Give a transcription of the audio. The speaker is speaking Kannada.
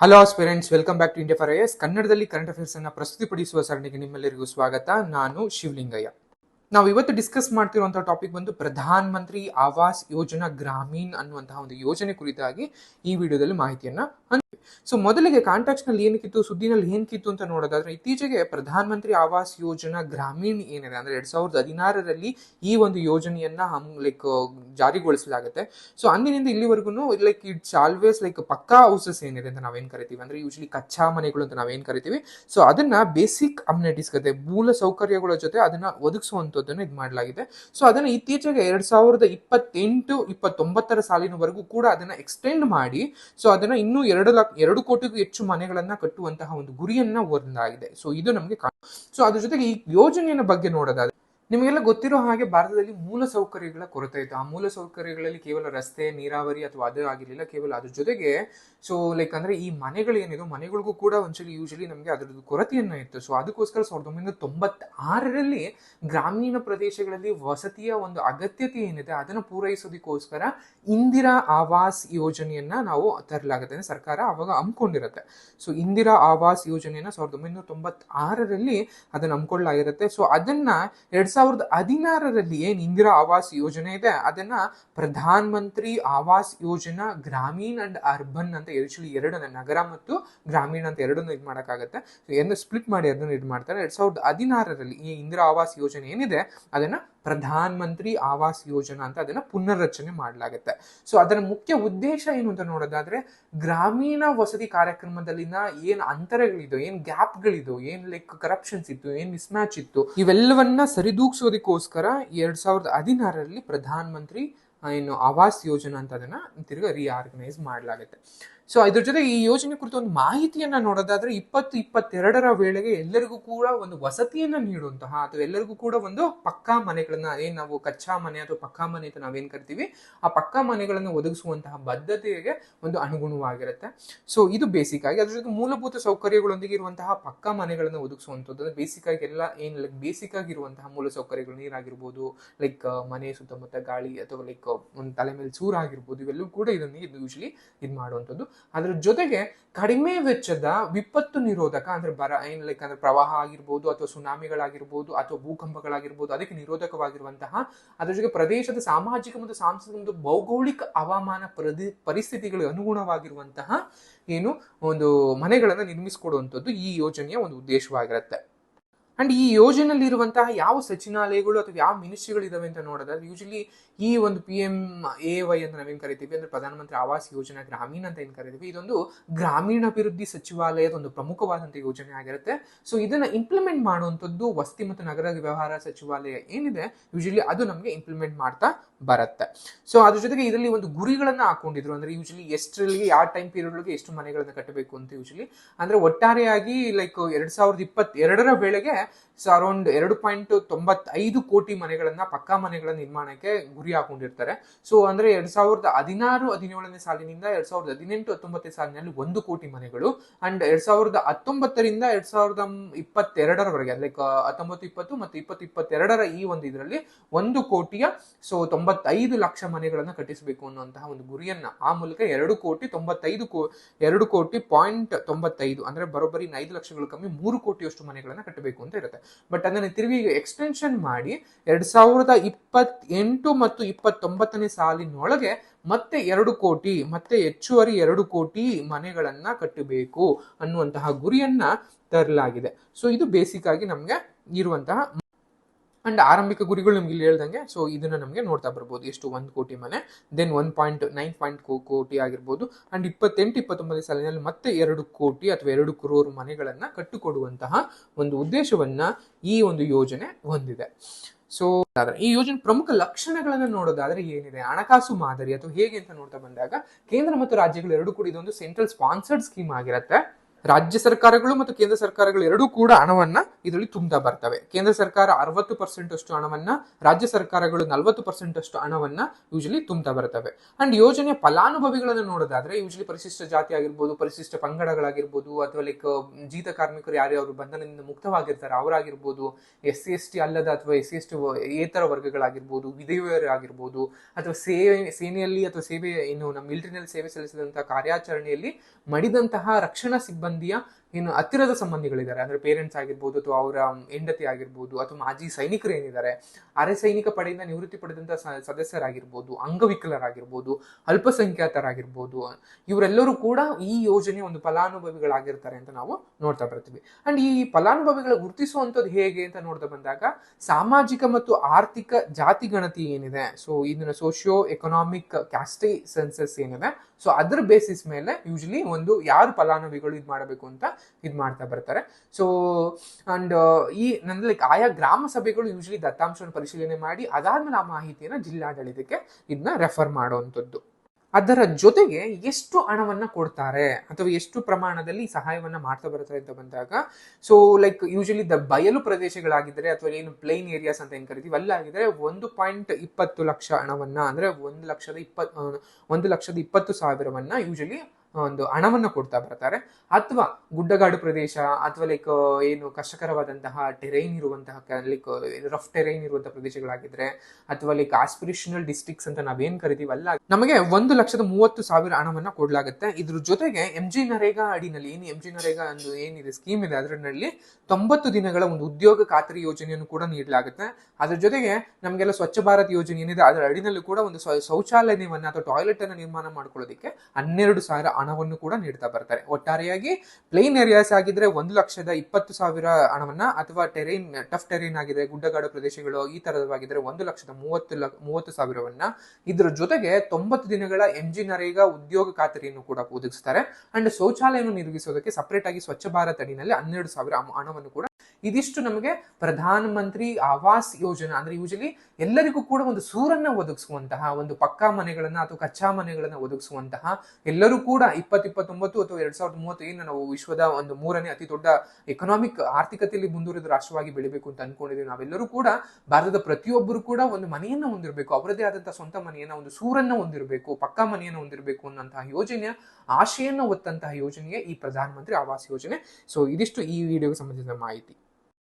Hello aspirants welcome back to India for IAS ಕನ್ನಡದಲ್ಲಿ ಕರೆಂಟ್ ಅಫೇರ್ಸ್ ಅನ್ನು ಪ್ರಸ್ತುತಿಪಡಿಸುವ ಸರಣಿಗೆ ನಿಮ್ಮೆಲ್ಲರಿಗೂ ಸ್ವಾಗತ. ನಾನು ಶಿವಲಿಂಗಯ್ಯ. ನಾವು ಇವತ್ತು ಡಿಸ್ಕಸ್ ಮಾಡ್ತಿರುವಂತಹ ಟಾಪಿಕ್ ಬಂದು ಪ್ರಧಾನ ಮಂತ್ರಿ ಆವಾಸ್ ಯೋಜನಾ ಗ್ರಾಮೀಣ್ ಅನ್ನುವಂತಹ ಒಂದು ಯೋಜನೆ ಕುರಿತಾಗಿ ಈ ವಿಡಿಯೋದಲ್ಲಿ ಮಾಹಿತಿಯನ್ನ ಹಂಚಿ ಸೊ ಮೊದಲಿಗೆ ಕಾಂಟ್ಯಾಕ್ಟ್ನಲ್ಲಿ ಏನಕ್ಕಿತ್ತು ಸುದ್ದಿನಲ್ಲಿ ಏನಕ್ಕಿತ್ತು ಅಂತ ನೋಡೋದಾದ್ರೆ, ಇತ್ತೀಚೆಗೆ ಪ್ರಧಾನ ಮಂತ್ರಿ ಆವಾಸ್ ಯೋಜನಾ ಗ್ರಾಮೀಣ್ ಏನಿದೆ ಅಂದ್ರೆ ಎರಡ್ ಸಾವಿರದ ಹದಿನಾರರಲ್ಲಿ ಈ ಒಂದು ಯೋಜನೆಯನ್ನ ಲೈಕ್ ಜಾರಿಗೊಳಿಸಲಾಗುತ್ತೆ. ಸೊ ಅಂದಿನಿಂದ ಇಲ್ಲಿವರೆಗೂ like it's always like pucca houses ಏನಿದೆ ಅಂತ ನಾವೇನ್ ಕರಿತೀವಿ? ಅಂದ್ರೆ ಯೂಶಲಿ ಕಚ್ಚಾ ಮನೆಗಳು ಅಂತ ನಾವೇನ್ ಕರಿತೀವಿ? ಸೊ ಅದನ್ನ ಬೇಸಿಕ್ ಅಮ್ಯುನಿಟೀಸ್ ಜೊತೆ ಮೂಲ ಸೌಕರ್ಯಗಳ ಜೊತೆ ಅದನ್ನ ಒದಗಿಸುವಂತದ್ದನ್ನು ಇದು ಮಾಡಲಾಗಿದೆ. ಸೊ ಅದನ್ನ ಇತ್ತೀಚೆಗೆ ಎರಡ್ ಸಾವಿರದ ಇಪ್ಪತ್ತೆಂಟು, ಇಪ್ಪತ್ತೊಂಬತ್ತರ ಸಾಲಿನವರೆಗೂ ಕೂಡ ಅದನ್ನ ಎಕ್ಸ್ಟೆಂಡ್ ಮಾಡಿ ಸೊ ಅದನ್ನ ಇನ್ನೂ ಎರಡು ಲಕ್ಷ ಎರಡು ಕೋಟಿಗೂ ಹೆಚ್ಚು ಮನೆಗಳನ್ನ ಕಟ್ಟುವಂತಹ ಒಂದು ಗುರಿಯನ್ನ ಹೊಂದಾಗಿದೆ. ಸೊ ಇದು ನಮಗೆ ಸೊ ಅದ್ರ ಜೊತೆಗೆ ಈ ಯೋಜನೆಯ ಬಗ್ಗೆ ನೋಡೋದಾದ್ರೆ ನಿಮಗೆಲ್ಲ ಗೊತ್ತಿರೋ ಹಾಗೆ ಭಾರತದಲ್ಲಿ ಮೂಲ ಸೌಕರ್ಯಗಳ ಕೊರತೆ ಇತ್ತು. ಆ ಮೂಲ ಸೌಕರ್ಯಗಳಲ್ಲಿ ಕೇವಲ ರಸ್ತೆ, ನೀರಾವರಿ ಅಥವಾ ಅದು ಆಗಿರಲಿಲ್ಲ, ಕೇವಲ ಅದ್ರ ಜೊತೆಗೆ ಸೊ ಲೈಕ್ ಅಂದ್ರೆ ಈ ಮನೆಗಳು ಏನಿದೆ, ಮನೆಗಳಿಗೂ ಕೂಡ ಒಂದ್ಸಲಿ ಯೂಶಲಿ ನಮಗೆ ಅದರದ್ದು ಕೊರತೆಯನ್ನ ಇತ್ತು. ಸೊ ಅದಕ್ಕೋಸ್ಕರ ಸಾವಿರದ ಒಂಬೈನೂರ ತೊಂಬತ್ತಾರರಲ್ಲಿ ಗ್ರಾಮೀಣ ಪ್ರದೇಶಗಳಲ್ಲಿ ವಸತಿಯ ಒಂದು ಅಗತ್ಯತೆ ಏನಿದೆ, ಅದನ್ನು ಪೂರೈಸೋದಕ್ಕೋಸ್ಕರ ಇಂದಿರಾ ಆವಾಸ್ ಯೋಜನೆಯನ್ನ ನಾವು ತರಲಾಗುತ್ತೆ. ಸರ್ಕಾರ ಅವಾಗ ಹಮ್ಮಿಕೊಂಡಿರುತ್ತೆ. ಸೊ ಇಂದಿರಾ ಆವಾಸ್ ಯೋಜನೆಯನ್ನ ಸಾವಿರದ ಒಂಬೈನೂರ ತೊಂಬತ್ತಾರರಲ್ಲಿ ಅದನ್ನ ಹಮ್ಮಿಕೊಳ್ಳಲಾಗಿರುತ್ತೆ. ಸೊ ಅದನ್ನ ಎರಡ್ ಸಾವಿರದ ಹದಿನಾರರಲ್ಲಿ ಏನು ಇಂದಿರಾ ಆವಾಸ್ ಯೋಜನೆ ಇದೆ, ಅದನ್ನ ಪ್ರಧಾನ್ ಮಂತ್ರಿ ಆವಾಸ್ ಯೋಜನಾ ಗ್ರಾಮೀಣ್ ಅಂಡ್ ಅರ್ಬನ್ ಅಂತ ಯೂಶಲಿ ಎರಡನ್ನ, ನಗರ ಮತ್ತು ಗ್ರಾಮೀಣ ಅಂತ ಎರಡನ್ನು ಇದು ಮಾಡೋಕ್ಕಾಗತ್ತೆ. ಎಂದು ಸ್ಪ್ಲಿಟ್ ಮಾಡಿ ಅದನ್ನು ಇದು ಮಾಡ್ತಾರೆ. ಎರಡು ಸಾವಿರದ ಹದಿನಾರರಲ್ಲಿ ಈ ಇಂದಿರಾ ಆವಾಸ್ ಯೋಜನೆ ಏನಿದೆ, ಅದನ್ನ ಪ್ರಧಾನ್ ಮಂತ್ರಿ ಆವಾಸ್ ಯೋಜನಾ ಅಂತ ಅದನ್ನ ಪುನರ್ರಚನೆ ಮಾಡಲಾಗುತ್ತೆ. ಸೊ ಅದರ ಮುಖ್ಯ ಉದ್ದೇಶ ಏನು ಅಂತ ನೋಡೋದಾದ್ರೆ, ಗ್ರಾಮೀಣ ವಸತಿ ಕಾರ್ಯಕ್ರಮದಲ್ಲಿನ ಏನ್ ಅಂತರಗಳಿದೋ, ಏನ್ ಗ್ಯಾಪ್ಗಳಿದೋ, ಏನ್ ಲೈಕ್ ಕರಪ್ಷನ್ಸ್ ಇತ್ತು, ಏನ್ ಮಿಸ್ಮ್ಯಾಚ್ ಇತ್ತು, ಇವೆಲ್ಲವನ್ನ ಸರಿದೂಗಿಸೋದಕ್ಕೋಸ್ಕರ ಎರಡ್ ಸಾವಿರದ ಹದಿನಾರರಲ್ಲಿ ಪ್ರಧಾನ ಮಂತ್ರಿ ಏನು ಆವಾಸ್ ಯೋಜನಾ ಅಂತ ಅದನ್ನ ತಿರ್ಗ ರಿಆರ್ಗನೈಸ್ ಮಾಡಲಾಗುತ್ತೆ. ಸೊ ಇದ್ರ ಜೊತೆ ಈ ಯೋಜನೆ ಕುರಿತು ಒಂದು ಮಾಹಿತಿಯನ್ನ ನೋಡೋದಾದ್ರೆ ಇಪ್ಪತ್ತು ಇಪ್ಪತ್ತೆರಡರ ವೇಳೆಗೆ ಎಲ್ಲರಿಗೂ ಕೂಡ ಒಂದು ವಸತಿಯನ್ನ ನೀಡುವಂತಹ ಅಥವಾ ಎಲ್ಲರಿಗೂ ಕೂಡ ಒಂದು ಪಕ್ಕಾ ಮನೆಗಳನ್ನ ಏನು ನಾವು ಕಚ್ಚಾ ಮನೆ ಅಥವಾ ಪಕ್ಕಾ ಮನೆ ಅಂತ ನಾವೇನು ಕರಿತೀವಿ, ಆ ಪಕ್ಕಾ ಮನೆಗಳನ್ನು ಒದಗಿಸುವಂತಹ ಬದ್ಧತೆಗೆ ಒಂದು ಅನುಗುಣವಾಗಿರುತ್ತೆ. ಸೊ ಇದು ಬೇಸಿಕ್ ಆಗಿ ಅದ್ರ ಜೊತೆ ಮೂಲಭೂತ ಸೌಕರ್ಯಗಳೊಂದಿಗೆ ಇರುವಂತಹ ಪಕ್ಕಾ ಮನೆಗಳನ್ನು ಒದಗಿಸುವಂಥದ್ದು. ಬೇಸಿಕ್ ಆಗಿ ಎಲ್ಲ ಏನ್ ಲೈಕ್ ಬೇಸಿಕ್ ಆಗಿರುವಂತಹ ಮೂಲ ಸೌಕರ್ಯಗಳು, ನೀರಾಗಿರ್ಬೋದು ಲೈಕ್ ಮನೆ ಸುತ್ತಮುತ್ತ ಗಾಳಿ ಅಥವಾ ಲೈಕ್ ಒಂದು ತಲೆ ಮೇಲೆ ಚೂರು ಆಗಿರ್ಬೋದು ಇವೆಲ್ಲವೂ ಕೂಡ ಇದನ್ನ ಇದು ಯೂಶಲಿ ಇದು ಮಾಡುವಂಥದ್ದು ಅದ್ರ ಜೊತೆಗೆ ಕಡಿಮೆ ವೆಚ್ಚದ ವಿಪತ್ತು ನಿರೋಧಕ, ಅಂದ್ರೆ ಬರ, ಏನ್ ಲೈಕ್ ಅಂದ್ರೆ ಪ್ರವಾಹ ಆಗಿರ್ಬೋದು ಅಥವಾ ಸುನಾಮಿಗಳಾಗಿರ್ಬೋದು ಅಥವಾ ಭೂಕಂಪಗಳಾಗಿರ್ಬೋದು, ಅದಕ್ಕೆ ನಿರೋಧಕವಾಗಿರುವಂತಹ, ಅದ್ರ ಜೊತೆಗೆ ಪ್ರದೇಶದ ಸಾಮಾಜಿಕ ಮತ್ತು ಸಾಂಸ್ಕೃತಿಕ ಒಂದು ಭೌಗೋಳಿಕ ಹವಾಮಾನ ಪ್ರದಿ, ಪರಿಸ್ಥಿತಿಗಳಿಗೆ ಅನುಗುಣವಾಗಿರುವಂತಹ ಏನು ಒಂದು ಮನೆಗಳನ್ನು ನಿರ್ಮಿಸಿಕೊಡುವಂಥದ್ದು ಈ ಯೋಜನೆಯ ಒಂದು ಉದ್ದೇಶವಾಗಿರುತ್ತೆ. ಅಂಡ್ ಈ ಯೋಜನೆಯಲ್ಲಿರುವಂತಹ ಯಾವ ಸಚಿವಾಲಯಗಳು ಅಥವಾ ಯಾವ ಮಿನಿಸ್ಟ್ರಿಗಳು ಇದಾವೆ ಅಂತ ನೋಡೋದಾದ್ರೆ ಯೂಶಲಿ ಈ ಒಂದು ಪಿ ಎಂ ಎ ವೈ ಅಂತ ನಾವೇನು ಕರಿತೀವಿ ಅಂದ್ರೆ ಪ್ರಧಾನಮಂತ್ರಿ ಆವಾಸ್ ಯೋಜನಾ ಗ್ರಾಮೀಣ ಅಂತ ಏನು ಕರಿತೀವಿ, ಇದೊಂದು ಗ್ರಾಮೀಣಾಭಿವೃದ್ಧಿ ಸಚಿವಾಲಯದ ಒಂದು ಪ್ರಮುಖವಾದಂಥ ಯೋಜನೆ ಆಗಿರುತ್ತೆ. ಸೊ ಇದನ್ನ ಇಂಪ್ಲಿಮೆಂಟ್ ಮಾಡುವಂಥದ್ದು ವಸ್ತಿ ಮತ್ತು ನಗರ ವ್ಯವಹಾರ ಸಚಿವಾಲಯ ಏನಿದೆ ಯೂಶಲಿ ಅದು ನಮಗೆ ಇಂಪ್ಲಿಮೆಂಟ್ ಮಾಡ್ತಾ ಬರುತ್ತೆ. ಸೊ ಅದ್ರ ಜೊತೆಗೆ ಇದರಲ್ಲಿ ಒಂದು ಗುರಿಗಳನ್ನ ಹಾಕೊಂಡಿದ್ರು, ಅಂದ್ರೆ ಯೂಶಲಿ ಎಷ್ಟರಲ್ಲಿ ಯಾವ ಟೈಮ್ ಪೀರಿಯಡ್ ಒಳಗೆ ಎಷ್ಟು ಮನೆಗಳನ್ನ ಕಟ್ಟಬೇಕು ಅಂತ ಯೂಶಲಿ ಅಂದ್ರೆ ಒಟ್ಟಾರೆಯಾಗಿ ಲೈಕ್ ಎರಡ್ ಸಾವಿರದ ಇಪ್ಪತ್ತೆರಡರ ವೇಳೆಗೆ ಅರೌಂಡ್ ಎರಡು ಪಾಯಿಂಟ್ ತೊಂಬತ್ತೈದು ಕೋಟಿ ಮನೆಗಳನ್ನ, ಪಕ್ಕಾ ಮನೆಗಳ ನಿರ್ಮಾಣಕ್ಕೆ ಗುರಿ ಹಾಕೊಂಡಿರ್ತಾರೆ. ಸೊ ಅಂದ್ರೆ ಎರಡ್ ಸಾವಿರದ ಹದಿನಾರು, ಹದಿನೇಳನೇ ಸಾಲಿನಿಂದ ಎರಡ್ ಸಾವಿರದ ಹದಿನೆಂಟು, ಹತ್ತೊಂಬತ್ತನೇ ಸಾಲಿನಲ್ಲಿ ಒಂದು ಕೋಟಿ ಮನೆಗಳು. ಅಂಡ್ ಎರಡ್ ಸಾವಿರದ ಹತ್ತೊಂಬತ್ತರಿಂದ ಎರಡ್ ಸಾವಿರದ ಇಪ್ಪತ್ತೆರಡರವರೆಗೆ ಲೈಕ್ ಹತ್ತೊಂಬತ್ತು, ಇಪ್ಪತ್ತು ಮತ್ತು ಇಪ್ಪತ್ತು, ಇಪ್ಪತ್ತೆರಡರ ಈ ಒಂದು ಇದರಲ್ಲಿ ಒಂದು ಕೋಟಿಯ ಸೊ ತೊಂಬತ್ತೈದು ಲಕ್ಷ ಮನೆಗಳನ್ನ ಕಟ್ಟಿಸಬೇಕು ಅನ್ನುವಂತಹ ಒಂದು ಗುರಿಯನ್ನ ಆ ಮೂಲಕ ಎರಡು ಕೋಟಿ ತೊಂಬತ್ತೈದು ಕೋ, ಎರಡು ಕೋಟಿ ಪಾಯಿಂಟ್ ತೊಂಬತ್ತೈದು, ಅಂದ್ರೆ ಬರೋಬ್ಬರಿ ಐದು ಲಕ್ಷಗಳು ಕಮ್ಮಿ ಮೂರು ಕೋಟಿಯಷ್ಟು ಮನೆಗಳನ್ನ ಕಟ್ಟಬೇಕು ಅಂತ ಇರುತ್ತೆ. ಬಟ್ ಅದನ್ನ ತಿರುಗಿ ಎಕ್ಸ್ಟೆನ್ಷನ್ ಮಾಡಿ ಎರಡ್ ಸಾವಿರದ ಇಪ್ಪತ್ತೆಂಟು ಮತ್ತು ಇಪ್ಪತ್ತೊಂಬತ್ತನೇ ಸಾಲಿನೊಳಗೆ ಮತ್ತೆ ಎರಡು ಕೋಟಿ, ಮತ್ತೆ ಹೆಚ್ಚುವರಿ ಎರಡು ಕೋಟಿ ಮನೆಗಳನ್ನ ಕಟ್ಟಬೇಕು ಅನ್ನುವಂತಹ ಗುರಿಯನ್ನ ತರಲಾಗಿದೆ. ಸೊ ಇದು ಬೇಸಿಕ್ ಆಗಿ ನಮ್ಗೆ ಇರುವಂತಹ ಅಂಡ್ ಆರಂಭಿಕ ಗುರಿಗಳು ನಿಮ್ಗೆ ಇಲ್ಲಿ ಹೇಳ್ದಂಗೆ ಸೊ ಇದನ್ನ ನಮಗೆ ನೋಡ್ತಾ ಬರ್ಬೋದು. ಎಷ್ಟು ಒಂದು ಕೋಟಿ ಮನೆ then one point nine point ಕೋಟಿ ಆಗಿರ್ಬೋದು. ಅಂಡ್ ಇಪ್ಪತ್ತೆಂಟು ಇಪ್ಪತ್ತೊಂಬತ್ತು ಸಾಲಿನಲ್ಲಿ ಮತ್ತೆ ಎರಡು ಕೋಟಿ ಅಥವಾ ಎರಡು ಕ್ರೋರ್ ಮನೆಗಳನ್ನ ಕಟ್ಟಿಕೊಡುವಂತಹ ಒಂದು ಉದ್ದೇಶವನ್ನ ಈ ಒಂದು ಯೋಜನೆ ಹೊಂದಿದೆ. ಸೊ ಈ ಯೋಜನೆ ಪ್ರಮುಖ ಲಕ್ಷಣಗಳನ್ನ ನೋಡೋದಾದ್ರೆ ಏನಿದೆ? ಹಣಕಾಸು ಮಾದರಿ, ಅಥವಾ ಹೇಗೆ ಅಂತ ನೋಡ್ತಾ ಬಂದಾಗ, ಕೇಂದ್ರ ಮತ್ತು ರಾಜ್ಯಗಳು ಎರಡು ಕೂಡ ಇದೊಂದು ಸೆಂಟ್ರಲ್ ಸ್ಪಾನ್ಸರ್ಡ್ ಸ್ಕೀಮ್ ಆಗಿರುತ್ತೆ. ರಾಜ್ಯ ಸರ್ಕಾರಗಳು ಮತ್ತು ಕೇಂದ್ರ ಸರ್ಕಾರಗಳು ಎರಡೂ ಕೂಡ ಹಣವನ್ನ ಇದರಲ್ಲಿ ತುಂಬಾ ಬರ್ತವೆ. ಕೇಂದ್ರ ಸರ್ಕಾರ ಅರವತ್ತು ಪರ್ಸೆಂಟ್ ಅಷ್ಟು ಹಣವನ್ನ, ರಾಜ್ಯ ಸರ್ಕಾರಗಳು ನಲವತ್ತು ಪರ್ಸೆಂಟ್ ಅಷ್ಟು ಹಣವನ್ನ ಯೂಶಲಿ ತುಂಬಾ ಬರ್ತವೆ. ಅಂಡ್ ಯೋಜನೆಯ ಫಲಾನುಭವಿಗಳನ್ನು ನೋಡೋದಾದ್ರೆ ಯೂಶಲಿ ಪರಿಶಿಷ್ಟ ಜಾತಿ ಆಗಿರ್ಬೋದು, ಪರಿಶಿಷ್ಟ ಪಂಗಡಗಳಾಗಿರ್ಬೋದು, ಅಥವಾ ಲೈಕ್ ಜೀತ ಕಾರ್ಮಿಕರು ಯಾರ್ಯಾರು ಬಂಧನದಿಂದ ಮುಕ್ತವಾಗಿರ್ತಾರೆ, ಅವರಾಗಿರ್ಬೋದು ಎಸ್ ಸಿ ಎಸ್ ಟಿ ಅಲ್ಲದ ಅಥವಾ ಎಸ್ ಸಿ ಎಸ್ ಟಿ ಏತರ ವರ್ಗಗಳಾಗಿರ್ಬೋದು ವಿಧವೆಯರಾಗಿರ್ಬೋದು ಅಥವಾ ಸೇವೆ, ಸೇನೆಯಲ್ಲಿ ಅಥವಾ ಸೇವೆ ಏನು ನಮ್ಮ ಮಿಲಿಟರಿನಲ್ಲಿ ಸೇವೆ ಸಲ್ಲಿಸಿದಂತಹ ಕಾರ್ಯಾಚರಣೆಯಲ್ಲಿ ಮಡಿದಂತಹ ರಕ್ಷಣಾ बन दिया। ಏನು ಹತ್ತಿರದ ಸಂಬಂಧಿಗಳಿದ್ದಾರೆ. ಅಂದ್ರೆ ಪೇರೆಂಟ್ಸ್ ಆಗಿರ್ಬೋದು ಅಥವಾ ಅವರ ಹೆಂಡತಿ ಆಗಿರ್ಬೋದು ಅಥವಾ ಮಾಜಿ ಸೈನಿಕರು ಏನಿದ್ದಾರೆ, ಅರೆ ಸೈನಿಕ ಪಡೆಯಿಂದ ನಿವೃತ್ತಿ ಪಡೆದಂಥ ಸ- ಸದಸ್ಯರಾಗಿರ್ಬೋದು, ಅಂಗವಿಕಲರಾಗಿರ್ಬೋದು, ಅಲ್ಪಸಂಖ್ಯಾತರಾಗಿರ್ಬೋದು, ಇವರೆಲ್ಲರೂ ಕೂಡ ಈ ಯೋಜನೆ ಒಂದು ಫಲಾನುಭವಿಗಳಾಗಿರ್ತಾರೆ ಅಂತ ನಾವು ನೋಡ್ತಾ ಬರ್ತೀವಿ. ಅಂಡ್ ಈ ಫಲಾನುಭವಿಗಳ ಗುರುತಿಸುವಂಥದ್ದು ಹೇಗೆ ಅಂತ ನೋಡ್ತಾ ಬಂದಾಗ, ಸಾಮಾಜಿಕ ಮತ್ತು ಆರ್ಥಿಕ ಜಾತಿ ಗಣತಿ ಏನಿದೆ ಸೊ ಇದನ್ನ ಸೋಶಿಯೋ ಎಕನಾಮಿಕ್ ಕ್ಯಾಸ್ಟಿ ಸೆನ್ಸಸ್ ಏನಿದೆ ಸೊ ಅದರ ಬೇಸಿಸ್ ಮೇಲೆ ಯೂಶಲಿ ಒಂದು ಯಾರು ಫಲಾನುಭವಿಗಳು ಇದು ಮಾಡಬೇಕು ಅಂತ ಇದು ಮಾಡ್ತಾ ಬರ್ತಾರೆ. ಸೊ ಅಂಡ್ ಈ ನನ್ನ ಲೈಕ್ ಆಯಾ ಗ್ರಾಮ ಸಭೆಗಳು ಯೂಶಲಿ ದತ್ತಾಂಶವನ್ನು ಪರಿಶೀಲನೆ ಮಾಡಿ ಅದಾದ್ಮೇಲೆ ಆ ಮಾಹಿತಿಯನ್ನ ಜಿಲ್ಲಾಡಳಿತಕ್ಕೆ ಇದನ್ನ ರೆಫರ್ ಮಾಡುವಂಥದ್ದು. ಅದರ ಜೊತೆಗೆ ಎಷ್ಟು ಹಣವನ್ನ ಕೊಡ್ತಾರೆ ಅಥವಾ ಎಷ್ಟು ಪ್ರಮಾಣದಲ್ಲಿ ಸಹಾಯವನ್ನು ಮಾಡ್ತಾ ಬರ್ತಾರೆ ಅಂತ ಬಂದಾಗ ಸೊ ಲೈಕ್ ಯೂಶಲಿ ದ ಬಯಲು ಪ್ರದೇಶಗಳಾಗಿದ್ದರೆ ಅಥವಾ ಏನು ಪ್ಲೇನ್ ಏರಿಯಾಸ್ ಅಂತ ಏನು ಕರಿತೀವಿ, ಅಲ್ಲಾಗಿದ್ರೆ ಒಂದು ಪಾಯಿಂಟ್ ಇಪ್ಪತ್ತು ಲಕ್ಷ ಹಣವನ್ನ ಅಂದ್ರೆ ಒಂದು ಲಕ್ಷದ ಇಪ್ಪತ್ತು ಒಂದು ಲಕ್ಷದ ಇಪ್ಪತ್ತು ಸಾವಿರವನ್ನು ಯೂಶಲಿ ಒಂದು ಹಣವನ್ನು ಕೊಡ್ತಾ ಬರ್ತಾರೆ. ಅಥವಾ ಗುಡ್ಡಗಾಡು ಪ್ರದೇಶ ಅಥವಾ ಲೈಕ್ ಏನು ಕಷ್ಟಕರವಾದಂತಹ ಟೆರೈನ್ ಇರುವಂತಹ ಲೈಕ್ ರಫ್ ಟೆರೈನ್ ಇರುವಂತಹ ಪ್ರದೇಶಗಳಾಗಿದ್ರೆ ಅಥವಾ ಲೈಕ್ ಆಸ್ಪಿರೇಷನಲ್ ಡಿಸ್ಟ್ರಿಕ್ಸ್ ಅಂತ ನಾವೇನ್ ಕರಿತೀವಲ್ಲ ನಮಗೆ ಒಂದು ಲಕ್ಷದ ಮೂವತ್ತು ಸಾವಿರ ಹಣವನ್ನ ಕೊಡಲಾಗುತ್ತೆ. ಇದ್ರ ಜೊತೆಗೆ ಎಂ ಜಿ ನರೇಗಾ ಅಡಿನಲ್ಲಿ, ಏನು ಎಂ ಜಿ ನರೇಗಾ ಒಂದು ಏನಿದೆ ಸ್ಕೀಮ್ ಇದೆ ಅದರಲ್ಲಿ ತೊಂಬತ್ತು ದಿನಗಳ ಒಂದು ಉದ್ಯೋಗ ಖಾತರಿ ಯೋಜನೆಯನ್ನು ಕೂಡ ನೀಡಲಾಗುತ್ತೆ. ಅದ್ರ ಜೊತೆಗೆ ನಮಗೆಲ್ಲ ಸ್ವಚ್ಛ ಭಾರತ್ ಯೋಜನೆ ಏನಿದೆ, ಅದರ ಅಡಿನಲ್ಲೂ ಕೂಡ ಒಂದು ಶೌಚಾಲಯವನ್ನ ಅಥವಾ ಟಾಯ್ಲೆಟ್ ಅನ್ನು ನಿರ್ಮಾಣ ಮಾಡ್ಕೊಳ್ಳೋದಕ್ಕೆ ಹನ್ನೆರಡು ಸಾವಿರ ಹಣವನ್ನು ಕೂಡ ನೀಡ್ತಾ ಬರ್ತಾರೆ. ಒಟ್ಟಾರೆಯಾಗಿ ಪ್ಲೇನ್ ಏರಿಯಾಸ್ ಆಗಿದ್ರೆ ಒಂದು ಲಕ್ಷದ ಇಪ್ಪತ್ತು ಸಾವಿರ ಹಣವನ್ನ ಅಥವಾ ಟೆರೈನ್ ಟಫ್ ಟೆರೈನ್ ಆಗಿದೆ ಗುಡ್ಡಗಾಡು ಪ್ರದೇಶಗಳು ಈ ತರವಾಗಿದ್ರೆ ಒಂದು ಲಕ್ಷದ ಮೂವತ್ತು ಮೂವತ್ತು ಸಾವಿರವನ್ನ ಇದ್ರ ಜೊತೆಗೆ ತೊಂಬತ್ತು ದಿನಗಳ ಎಂಜಿನಿಯರಿಂಗ್ ಉದ್ಯೋಗ ಖಾತರಿಯನ್ನು ಕೂಡ ಒದಗಿಸ್ತಾರೆ. ಅಂಡ್ ಶೌಚಾಲಯವನ್ನು ನಿರ್ಮಿಸೋದಕ್ಕೆ ಸಪರೇಟ್ ಆಗಿ ಸ್ವಚ್ಛ ಭಾರತ್ ಅಡಿನಲ್ಲಿ ಹನ್ನೆರಡು ಸಾವಿರ ಹಣವನ್ನು ಕೂಡ ಇದಿಷ್ಟು ನಮಗೆ ಪ್ರಧಾನ ಮಂತ್ರಿ ಆವಾಸ್ ಯೋಜನಾ, ಅಂದ್ರೆ ಯೂಶಲಿ ಎಲ್ಲರಿಗೂ ಕೂಡ ಒಂದು ಸೂರನ್ನ ಒದಗಿಸುವಂತಹ, ಒಂದು ಪಕ್ಕಾ ಮನೆಗಳನ್ನ ಅಥವಾ ಕಚ್ಚಾ ಮನೆಗಳನ್ನ ಒದಗಿಸುವಂತಹ, ಎಲ್ಲರೂ ಕೂಡ ಇಪ್ಪತ್ ಇಪ್ಪತ್ತೊಂಬತ್ತು ಅಥವಾ ಎರಡ್ ಸಾವಿರದ ಮೂವತ್ತು ಏನು ನಾವು ವಿಶ್ವದ ಒಂದು ಮೂರನೇ ಅತಿ ದೊಡ್ಡ ಎಕನಾಮಿಕ್ ಆರ್ಥಿಕತೆಯಲ್ಲಿ ಮುಂದುವರಿದ ರಾಷ್ಟ್ರವಾಗಿ ಬೆಳಿಬೇಕು ಅಂತ ಅನ್ಕೊಂಡಿದ್ದೀವಿ ನಾವೆಲ್ಲರೂ ಕೂಡ ಭಾರತದ ಪ್ರತಿಯೊಬ್ಬರು ಕೂಡ ಒಂದು ಮನೆಯನ್ನ ಹೊಂದಿರಬೇಕು, ಅವರದೇ ಆದಂತಹ ಸ್ವಂತ ಮನೆಯನ್ನ, ಒಂದು ಸೂರನ್ನ ಹೊಂದಿರಬೇಕು, ಪಕ್ಕಾ ಮನೆಯನ್ನ ಹೊಂದಿರಬೇಕು ಅನ್ನೋಂತಹ ಯೋಜನೆಯ ಆಶೆಯನ್ನ ಒತ್ತಂತಹ ಯೋಜನೆಯೇ ಈ ಪ್ರಧಾನಮಂತ್ರಿ ಆವಾಸ್ ಯೋಜನೆ. ಸೊ ಇದಿಷ್ಟು ಈ ವಿಡಿಯೋಗೆ ಸಂಬಂಧಿಸಿದ ಮಾಹಿತಿ.